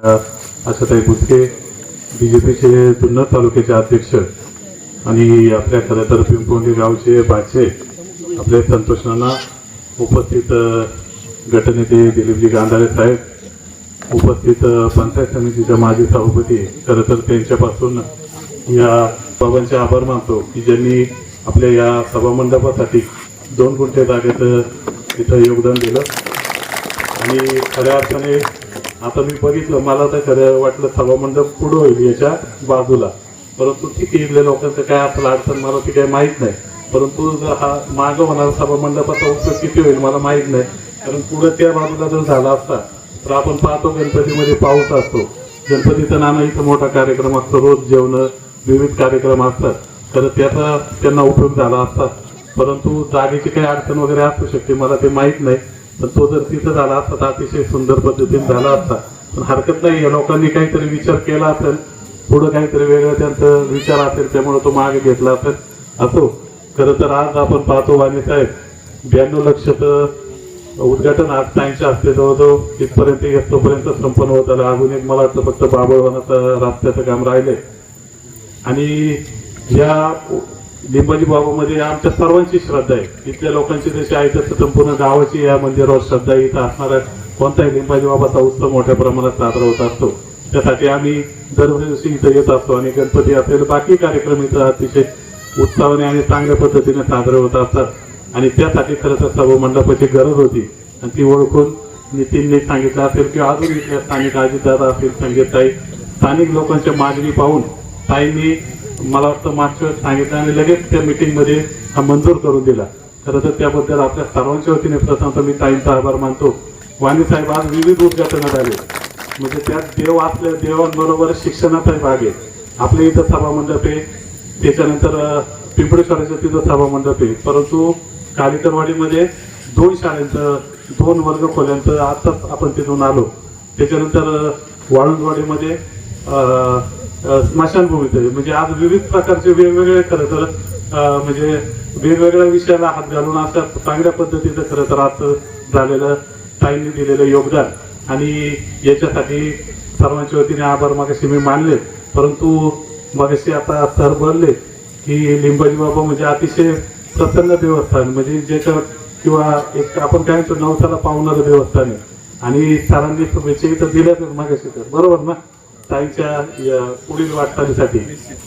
आशाताई Buchke B J पीचे जुन्नर तालुक्याचे अध्यक्ष आणि आपल्या खरं तर पिंपोली गावचे बाचे आपले संतोष नाना उपस्थित गटनेते दिलीपजी गांधारे साहेब उपस्थित पंचायत समितीच्या माजी सभापती खरं तर त्यांच्यापासून या बाबांचे आभार मानतो की ज्यांनी आपल्या या सभामंडपासाठी दोन गुंठे जागेत इथं योगदान दिलं. आणि खऱ्या अर्थाने आता मी बघितलं मला तर खरं वाटलं सभामंडप पुढं होईल याच्या बाजूला. परंतु ठीक आहे इथल्या लोकांचं काय असलं अडचण मला ती काही माहीत नाही. परंतु जर हा मागं होणारा सभामंडपाचा उपयोग किती होईल मला माहीत नाही. कारण पुढं त्या बाजूला जर झाला असता तर आपण पाहतो गणपतीमध्ये पाऊस असतो. गणपतीचा नाना इथं मोठा कार्यक्रम असतो रोज जेवण विविध कार्यक्रम असतात. तर त्याचा त्यांना उपयोग झाला असता. परंतु जागेची काही अडचण वगैरे असू शकते मला ते माहीत नाही. पण तो जर तिथं झाला असता तर अतिशय सुंदर पद्धतीने झाला असता. पण हरकत नाही या लोकांनी काहीतरी विचार केला असेल पुढं काहीतरी वेगळं त्यांचं विचार असेल त्यामुळे तो मागे घेतला असेल. असो खरं तर आज आपण पाहतो वाणी साहेब ब्याण्णव लक्ष उद्घाटन आज सायन्सच्या असते जवळजवळ तिथपर्यंत येत तोपर्यंत संपन्न होत आलं. अजून एक मला वाटतं फक्त बाबळवनाचं रस्त्याचं काम राहिलंय आणि या लिंबाजी बाबामध्ये आमच्या सर्वांची श्रद्धा आहे. इथल्या लोकांची जशी आहे तसं संपूर्ण गावाची या मंदिरावर श्रद्धा इथं असणारा कोणताही लिंबाजी बाबाचा उत्सव मोठ्या प्रमाणात साजरा होत असतो. त्यासाठी आम्ही दरवर्षी इथं येत असतो आणि गणपती असेल बाकी कार्यक्रम इथं अतिशय उत्साहाने आणि चांगल्या पद्धतीने साजरे होत असतात. आणि त्यासाठी खरं तर सर्व मंडपाची गरज होती. आणि ती ओळखून नितीनने सांगितलं असेल किंवा अजून इथल्या स्थानिक अजितदादा असेल संगीतताई स्थानिक लोकांच्या मागणी पाहून ताईंनी मला वाटतं मागच्या वेळेस सांगितलं आणि लगेच त्या मीटिंगमध्ये हा मंजूर करून दिला. खरं तर त्याबद्दल आपल्या सर्वांच्या वतीने प्रथम मी ताईंचा आभार मानतो. वाणी साहेब आज विविध उद्घाटनात आले. म्हणजे त्यात देव असल्या देवांबरोबर शिक्षणाचाही भाग आहे. आपल्या इथं सभामंडप आहे. त्याच्यानंतर अं, पिंपळेश्वराच्या तिथं सभामंडप आहे. परंतु कालिकरवाडीमध्ये दोन शाळेंचं दोन वर्ग खोल्यांचं आताच आपण तिथून आलो. त्याच्यानंतर अं, वाळुंजवाडीमध्ये स्मशानभूमीत आहे म्हणजे आज विविध प्रकारचे वेगवेगळे खरं तर म्हणजे वेगवेगळ्या विषयाला हात घालून अशा चांगल्या पद्धतीचं खरं तर आज झालेलं ताईंनी दिलेलं योगदान. आणि याच्यासाठी सर्वांच्या वतीने आभार मागाशी मी मानले. परंतु मगाशी आता सर बोलले की लिंबाजी बाबा म्हणजे अतिशय प्रसन्न देवस्थान. म्हणजे ज्याच्या किंवा एक आपण काय म्हणतो नवसाला पावणारं देवस्थान आहे. आणि सरांनी शुभेच्छा इथं दिल्याच मागाशी तर. बरोबर ना? ताईच्या या पुढील वाटचालीसाठी.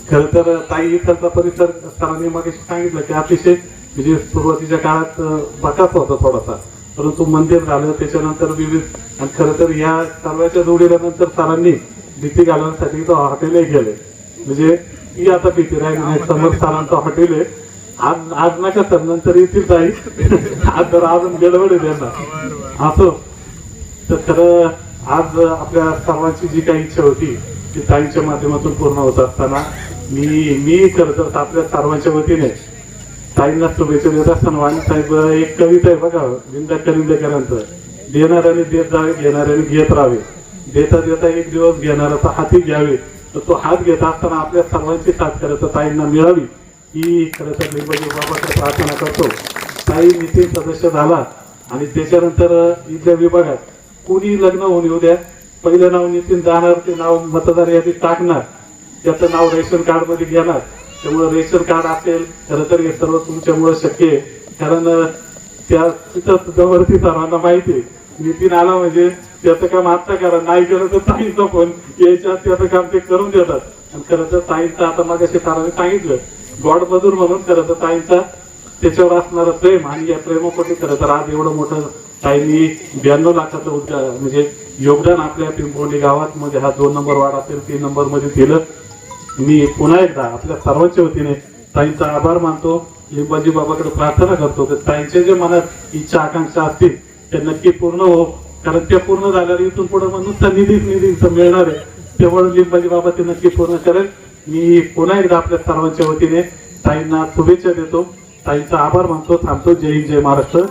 खरं तर ताई इकडचा परिसर सरांनी मागाशी सांगितलं की अतिशय म्हणजे सुरुवातीच्या काळात अं, बकास होता थोडासा. परंतु मंदिर झालं त्याच्यानंतर विविध आणि खरं तर या सर्वांच्या जोडीला नंतर सरांनी भीती घालवण्यासाठी तो हॉटेलही गेले म्हणजे ही आता भीती राहिली समोर सरांचं हॉटेल आहे. आज आज नका सर नंतर येतील ताई. आज जर अजून गडबड आहे त्यांना. असो. तर खरं आज आपल्या सर्वांची जी काही इच्छा होती ती ताईंच्या माध्यमातून पूर्ण होत असताना मी मी खरं तर आपल्या सर्वांच्या वतीने ताईंना शुभेच्छा देत असताना वाणी साहेब एक कविता आहे बघा विंदा कलिंदेकरांचं देणाऱ्याने देत जावे घेणाऱ्याने घेत राहावे. देता देता एक दिवस घेणाऱ्याचा हाती घ्यावे. तर तो हात घेत असताना आपल्या सर्वांची साथ खरं ताईंना मिळावी. ही खरं तर लिंबाजी म्हणजे बाबाकडे प्रार्थना करतो. ताई नितीन सदस्य झाला आणि त्याच्यानंतर इथल्या विभागात कोणी लग्न होऊन येऊ द्या. पहिलं नाव नितीन जाणार ते नाव मतदार यादीत टाकणार. त्याचं नाव रेशन कार्डमध्ये घेणार. त्यामुळे रेशन कार्ड असेल खरं तर हे सर्व तुमच्यामुळे शक्य आहे. कारण त्या तिथं जवळची सर्वांना माहिती आहे. नितीन आला म्हणजे त्याचं काम आत्ता करा. नाही केलं तर ताईंचं पण. याच्यात त्याचं काम ते करून देतात. आणि खरं तर ताईंचं आता मागाशी सरांनी सांगितलं. गॉड मधूर म्हणून खरं तर ताईंचा त्याच्यावर असणारं प्रेम आणि या प्रेमापोटी खरं तर आज एवढं मोठं ताईंनी ब्याण्णव लाखाचं उद्या म्हणजे योगदान आपल्या पिंपोंडी गावात मध्ये हा दोन नंबर वार्ड असेल तीन नंबरमध्ये दिलं. मी पुन्हा एकदा आपल्या सर्वांच्या वतीने ताईंचा आभार मानतो. लिंबाजी बाबाकडे प्रार्थना करतो. की ताईंच्या जे मनात इच्छा आकांक्षा असतील त्या नक्की पूर्ण हो. कारण त्या पूर्ण झाल्यावर इथून पुढे मग निधीच निधी निधी मिळणार आहे. तेव्हा लिंबाजी बाबा ते नक्की पूर्ण करेल. मी पुन्हा एकदा आपल्या सर्वांच्या वतीने ताईंना शुभेच्छा देतो. ताईंचा आभार मानतो. थांबतो. जय हिंद जय महाराष्ट्र.